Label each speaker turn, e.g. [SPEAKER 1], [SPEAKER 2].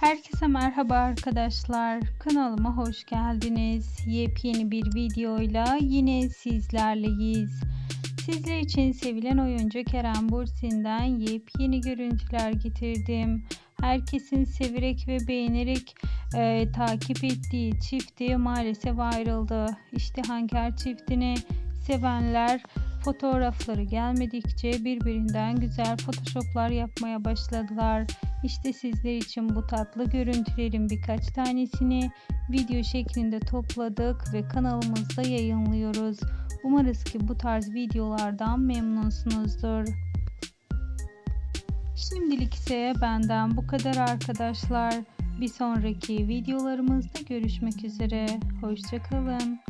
[SPEAKER 1] Herkese merhaba arkadaşlar. Kanalıma hoş geldiniz. Yepyeni bir videoyla yine sizlerleyiz. Sizler için sevilen oyuncu Kerem Bürsin'den yepyeni görüntüler getirdim. Herkesin severek ve beğenerek e, takip ettiği çifti maalesef ayrıldı. İşte Hanker çiftini sevenler fotoğrafları gelmedikçe birbirinden güzel photoshoplar yapmaya başladılar. İşte sizler için bu tatlı görüntülerin birkaç tanesini video şeklinde topladık ve kanalımızda yayınlıyoruz. Umarız ki bu tarz videolardan memnunsunuzdur. Şimdilik ise benden bu kadar arkadaşlar. Bir sonraki videolarımızda görüşmek üzere. Hoşçakalın.